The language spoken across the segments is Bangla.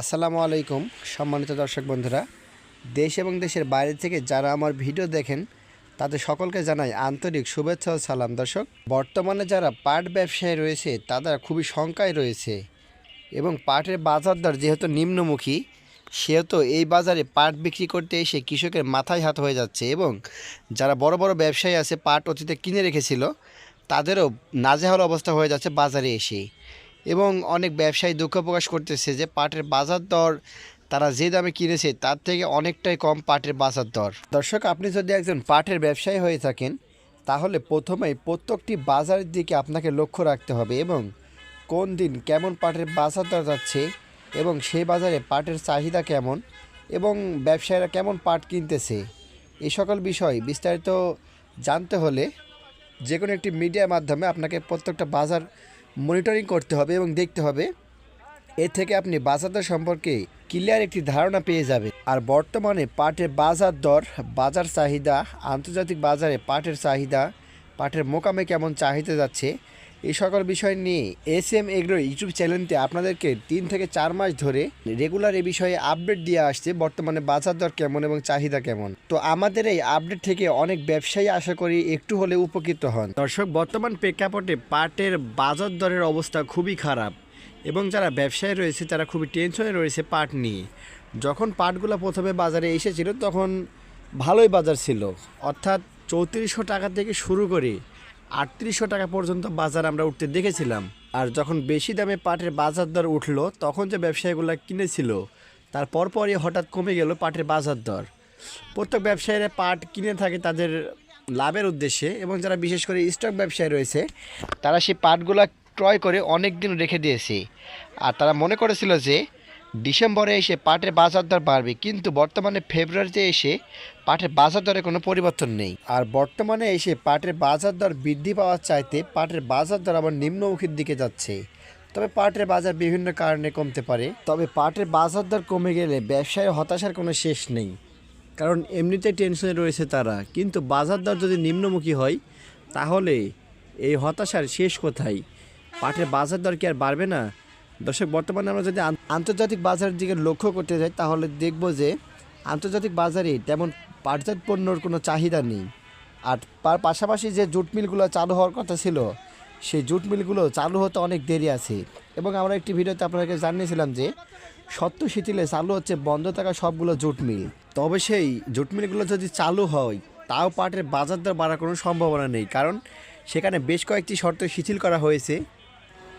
আসসালামু আলাইকুম, সম্মানিত দর্শক বন্ধুরা। দেশ এবং দেশের বাইরে থেকে যারা আমার ভিডিও দেখেন, তাদের সকলকে জানাই আন্তরিক শুভেচ্ছা ও সালাম। দর্শক, বর্তমানে যারা পাট ব্যবসায়ী রয়েছে তারা খুবই শঙ্কায় রয়েছে। এবং পাটের বাজার দর যেহেতু নিম্নমুখী, সেহেতু এই বাজারে পাট বিক্রি করতে এসে কৃষকের মাথায় হাত হয়ে যাচ্ছে এবং যারা বড় বড় ব্যবসায়ী আছে, পাট অতীতে কিনে রেখেছিল, তাদেরও নাজেহাল অবস্থা হয়ে যাচ্ছে বাজারে এসে। এবং অনেক ব্যবসায়ী দুঃখ প্রকাশ করতেছে যে পাটের বাজার দর তারা যে দামে কিনেছে তার থেকে অনেকটাই কম পাটের বাজার দর। দর্শক, আপনি যদি একজন পাটের ব্যবসায়ী হয়ে থাকেন, তাহলে প্রথমেই প্রত্যেকটি বাজারের দিকে আপনাকে লক্ষ্য রাখতে হবে এবং কোন দিন কেমন পাটের বাজার দর যাচ্ছে এবং সেই বাজারে পাটের চাহিদা কেমন এবং ব্যবসায়ীরা কেমন পাট কিনতেছে এই সকল বিষয় বিস্তারিত জানতে হলে যে কোনো একটি মিডিয়ার মাধ্যমে আপনাকে প্রত্যেকটা বাজার মনিটরিং করতে হবে এবং দেখতে হবে। এ থেকে আপনি বাজার দর সম্পর্কে ক্লিয়ার একটি ধারণা পেয়ে যাবে আর বর্তমানে পাটের বাজার দর, বাজার চাহিদা, আন্তর্জাতিক বাজারে পাটের চাহিদা, পাটের মোকামে কেমন চাহিদা যাচ্ছে এই সকল বিষয় নিয়ে এস এম এগ্রো ইউটিউব চ্যানেলটি আপনাদেরকে তিন থেকে চার মাস ধরে রেগুলার এই বিষয়ে আপডেট দিয়ে আসছে, বর্তমানে বাজার দর কেমন এবং চাহিদা কেমন। তো আমাদের এই আপডেট থেকে অনেক ব্যবসায়ী, আশা করি, একটু হলে উপকৃত হন। দর্শক, বর্তমান প্রেক্ষাপটে পাটের বাজার দরের অবস্থা খুবই খারাপ এবং যারা ব্যবসায়ী রয়েছে, তারা খুবই টেনশনে রয়েছে পাট নিয়ে। যখন পাটগুলো প্রথমে বাজারে এসেছিল, তখন ভালোই বাজার ছিল। অর্থাৎ চৌত্রিশশো টাকা থেকে শুরু করে আটত্রিশশো টাকা পর্যন্ত বাজার আমরা উঠতে দেখেছিলাম। আর যখন বেশি দামে পাটের বাজার দর উঠল, তখন যে ব্যবসায়ীগুলো কিনেছিল, তার পরপরই হঠাৎ কমে গেল পাটের বাজার দর। প্রত্যেক ব্যবসায়ীরা পাট কিনে থাকে তাদের লাভের উদ্দেশ্যে এবং যারা বিশেষ করে স্টক ব্যবসায়ী রয়েছে, তারা সেই পাটগুলো ক্রয় করে অনেক দিন রেখে দিয়েছে। আর তারা মনে করেছিল যে ডিসেম্বরে এসে পাটের বাজার দর বাড়বে, কিন্তু বর্তমানে ফেব্রুয়ারিতে এসে পাটের বাজার দরে কোনো পরিবর্তন নেই। আর বর্তমানে এসে পাটের বাজার দর বৃদ্ধি পাওয়ার চাইতে পাটের বাজার দর আবার নিম্নমুখীর দিকে যাচ্ছে। তবে পাটের বাজার বিভিন্ন কারণে কমতে পারে, তবে পাটের বাজার দর কমে গেলে ব্যবসায় হতাশার কোনো শেষ নেই। কারণ এমনিতে টেনশনে রয়েছে তারা, কিন্তু বাজার দর যদি নিম্নমুখী হয়, তাহলে এই হতাশার শেষ কোথায়? পাটের বাজার দর কি আর বাড়বে না? দর্শক, বর্তমানে আমরা যদি আন্তর্জাতিক বাজারের দিকে লক্ষ্য করতে যাই, তাহলে দেখব যে আন্তর্জাতিক বাজারে তেমন পাটজাত পণ্যর কোনো চাহিদা নেই। আর তার পাশাপাশি যে জুট মিলগুলো চালু হওয়ার কথা ছিল, সেই জুট মিলগুলো চালু হতে অনেক দেরি আছে। এবং আমরা একটি ভিডিওতে আপনাদেরকে জানিয়েছিলাম যে সত্য শিথিলে চালু হচ্ছে, বন্ধ থাকা সবগুলো জুট মিল। তবে সেই জুট মিলগুলো যদি চালু হয়, তাও পাটের বাজার দর বাড়ার কোনো সম্ভাবনা নেই। কারণ সেখানে বেশ কয়েকটি শর্ত শিথিল করা হয়েছে।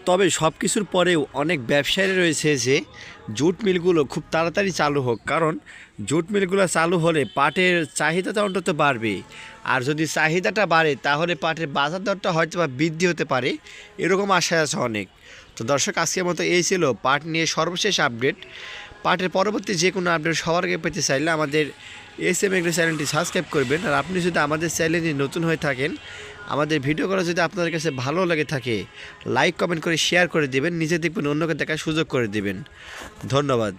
তবে সব কিছুর পরেও অনেক ব্যবসায়ী রয়েছে যে জুট মিলগুলো খুব তাড়াতাড়ি চালু হোক। কারণ জুট মিলগুলো চালু হলে পাটের চাহিদাটা অন্তত বাড়বে। আর যদি চাহিদাটা বাড়ে, তাহলে পাটের বাজার দরটা হয়তো বা বৃদ্ধি হতে পারে। এরকম আশা আছে অনেক। তো দর্শক, আজকের মতো এই ছিল পাট নিয়ে সর্বশেষ আপডেট। পাটের পরবর্তী যে কোনো আপডেট সবার আগে পেতে চাইলে আমাদের এস এম এগ্রি চ্যানেলটি সাবস্ক্রাইব করবেন। আর আপনি যদি আমাদের চ্যানেলে নতুন হয়ে থাকেন আমাদের ভিডিও ভিডিওগুলো যদি আপনাদের কাছে ভালো লাগে থাকে লাইক কমেন্ট করে শেয়ার করে দেবেন, নিজে দেখবেন অন্যকে দেখার সুযোগ করে দেবেন। ধন্যবাদ।